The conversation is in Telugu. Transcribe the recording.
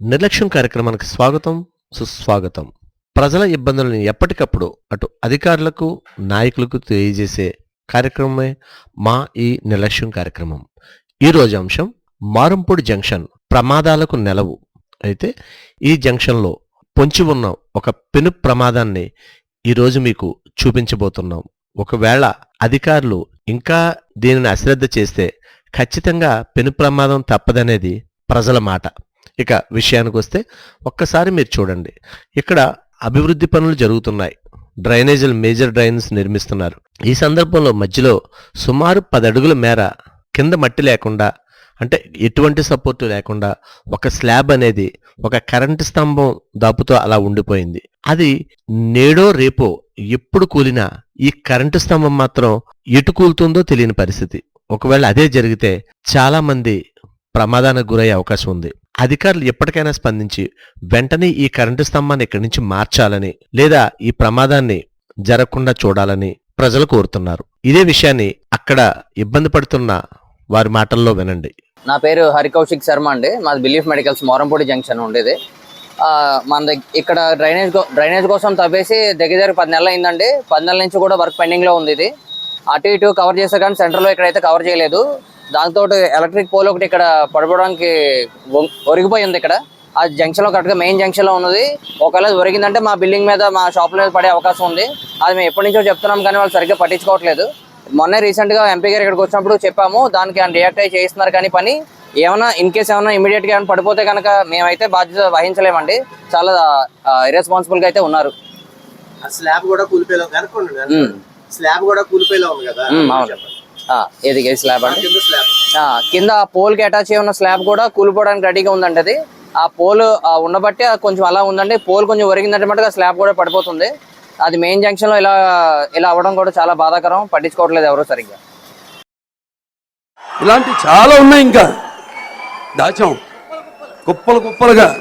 నిర్లక్ష్యం కార్యక్రమానికి స్వాగతం సుస్వాగతం. ప్రజల ఇబ్బందులను ఎప్పటికప్పుడు అటు అధికారులకు నాయకులకు తెలియజేసే కార్యక్రమమే మా ఈ నిర్లక్ష్యం కార్యక్రమం. ఈ రోజు అంశం మారంపూడి జంక్షన్ ప్రమాదాలకు నెలవు. అయితే ఈ జంక్షన్లో పొంచి ఉన్న ఒక పెను ప్రమాదాన్ని ఈరోజు మీకు చూపించబోతున్నాం. ఒకవేళ అధికారులు ఇంకా దీనిని అశ్రద్ధ చేస్తే ఖచ్చితంగా పెను ప్రమాదం తప్పదనేది ప్రజల మాట. ఇక విషయానికి వస్తే ఒక్కసారి మీరు చూడండి. ఇక్కడ అభివృద్ధి పనులు జరుగుతున్నాయి. డ్రైనేజీలు మేజర్ డ్రైన్స్ నిర్మిస్తున్నారు. ఈ సందర్భంలో మధ్యలో సుమారు పది అడుగుల మేర కింద మట్టి లేకుండా అంటే ఎటువంటి సపోర్టు లేకుండా ఒక స్లాబ్ అనేది ఒక కరెంటు స్తంభం దాపుతో అలా ఉండిపోయింది. అది నేడో రేపో ఎప్పుడు కూలినా ఈ కరెంటు స్తంభం మాత్రం ఎటు కూలుతుందో తెలియని పరిస్థితి. ఒకవేళ అదే జరిగితే చాలామంది ప్రమాదానికి గురయ్యే అవకాశం ఉంది. అధికారులు ఎప్పటికైనా స్పందించి వెంటనే ఈ కరెంటు స్తంభాన్ని ఇక్కడి నుంచి మార్చాలని లేదా ఈ ప్రమాదాన్ని జరగకుండా చూడాలని ప్రజలు కోరుతున్నారు. ఇదే విషయాన్ని అక్కడ ఇబ్బంది పడుతున్న వారి మాటల్లో వినండి. నా పేరు హరికౌశిక్ శర్మ అండి. మాది బిలీఫ్ మెడికల్స్ మోరంపూడి జంక్షన్ ఉండేది. మన దగ్గర ఇక్కడ డ్రైనేజ్ డ్రైనేజ్ కోసం తవ్వేసి దగ్గర దగ్గర పది నెలలు అయిందండి. పది నెలల నుంచి కూడా వర్క్ పెండింగ్లో ఉంది ఇది. అటు ఇటు కవర్ చేస్తే కానీ సెంటర్లో ఇక్కడైతే కవర్ చేయలేదు. దాంతో ఎలక్ట్రిక్ పోల్ ఒకటి ఇక్కడ పడిపోవడానికి ఒరిగిపోయింది ఇక్కడ. ఆ జంక్షన్లో కరెక్ట్గా మెయిన్ జంక్షన్లో ఉన్నది. ఒకవేళ ఒరిగిందంటే మా బిల్డింగ్ మీద మా షాప్ మీద పడే అవకాశం ఉంది. అది మేము ఎప్పటి నుంచో చెప్తున్నాం కానీ వాళ్ళు సరిగ్గా పట్టించుకోవట్లేదు. మొన్నే రీసెంట్గా ఎంపీ గారు ఇక్కడికి వచ్చినప్పుడు చెప్పాము దానికి ఆయన రియాక్ట్ అయ్యి చేయిస్తున్నారు కానీ పని. ఏమైనా ఇన్ కేస్ ఏమైనా ఇమీడియట్గా ఏమైనా పడిపోతే కనుక మేమైతే బాధ్యత వహించలేమండి. చాలా ఇరెస్పాన్సిబుల్గా అయితే ఉన్నారు. ఆ స్లాబ్ కూడా కనుక్కోండి ఉమ్. స్లాబ్ కూడా కూలిపోయేలా ఉంది కదా. ఏది ఏ స్లాబ్ ఆ అండి? కింద స్లాబ్ ఆ, కింద ఆ పోల్కి అటాచ్ అయి ఉన్న స్లాబ్ కూడా కూలిపోవడానికి రెడీగా ఉందండి అది. ఆ పోల్ ఆ, ఉండబట్టి కొంచెం అలా ఉందండి. పోల్ కొంచెం ఒరిగిందంటే స్లాబ్ కూడా పడిపోతుంది. అది మెయిన్ జంక్షన్లో ఇలా ఇలా అవ్వడం కూడా చాలా బాధాకరం. పట్టించుకోవట్లేదు ఎవరు సరిగ్గా. ఇలాంటి చాలా ఉన్నాయి ఇంకా. దాచాం. కుప్పలు కుప్పలుగా.